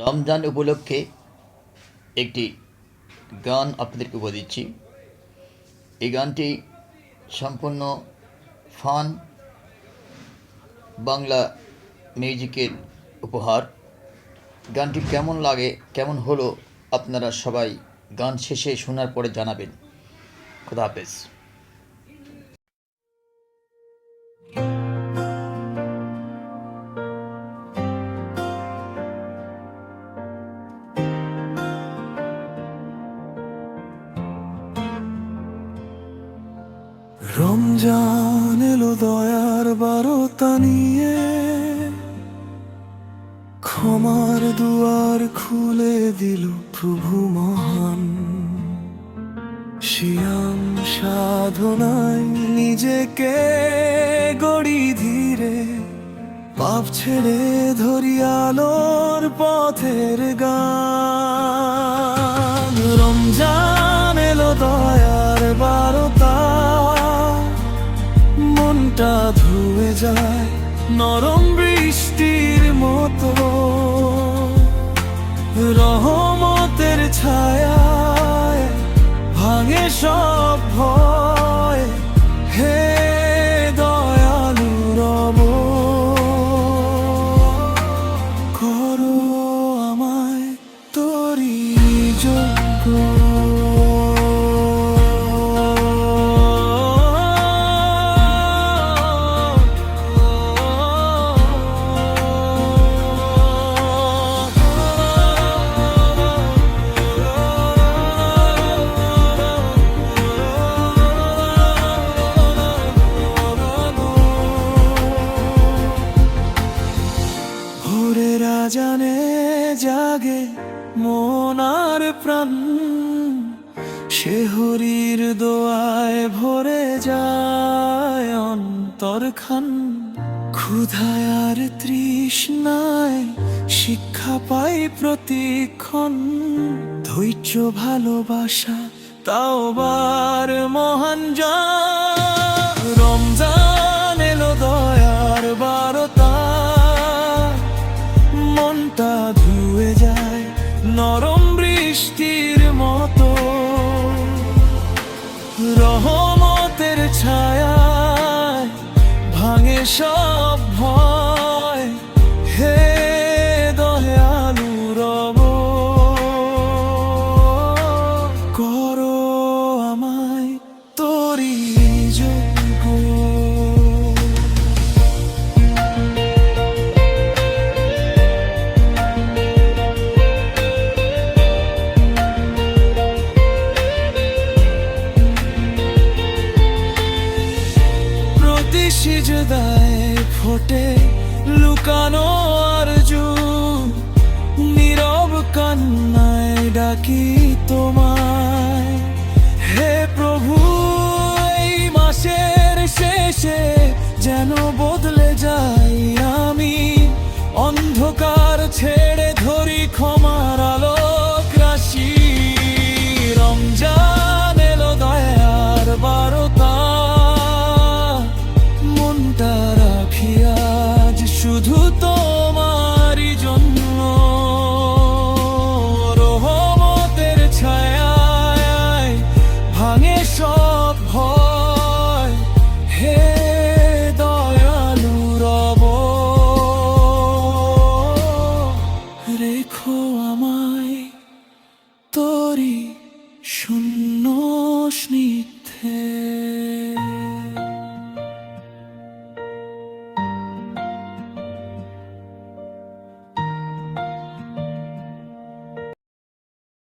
রমজান উপলক্ষে একটি গান আপনাদেরকে উপহার দিচ্ছি। এই গানটি সম্পূর্ণ ফান বাংলা মিউজিকের উপহার। গানটি কেমন লাগে, কেমন হলো, আপনারা সবাই গান শেষে শোনার পরে জানাবেন। খোদা হাফেজ। রমজান এলো দয়ার বারতা নিয়ে। ক্ষমার দুয়ার খুলে দিল প্রভু মহান। শিয়াম সাধনায় নিজেকে গড়ি ধীরে। পাপ ছেড়ে ধরি আলোর পথের গান যায় নরম বৃষ্টির মতো। রহমতের ছায়ায় ভাঙে সব ভয়। হে মনার প্রাণ, সে হরির দোয়ায় ভরে যায় অন্তর খান। ক্ষুধায় আর তৃষ্ণায় শিক্ষা পাই প্রতিক্ষণ। ধৈর্য, ভালোবাসা, তাও বার মহান যা রহমতের ছায়া ভাঙে সব সিজদায় ফোটে লুকানো করি শূন্য স্নেহ।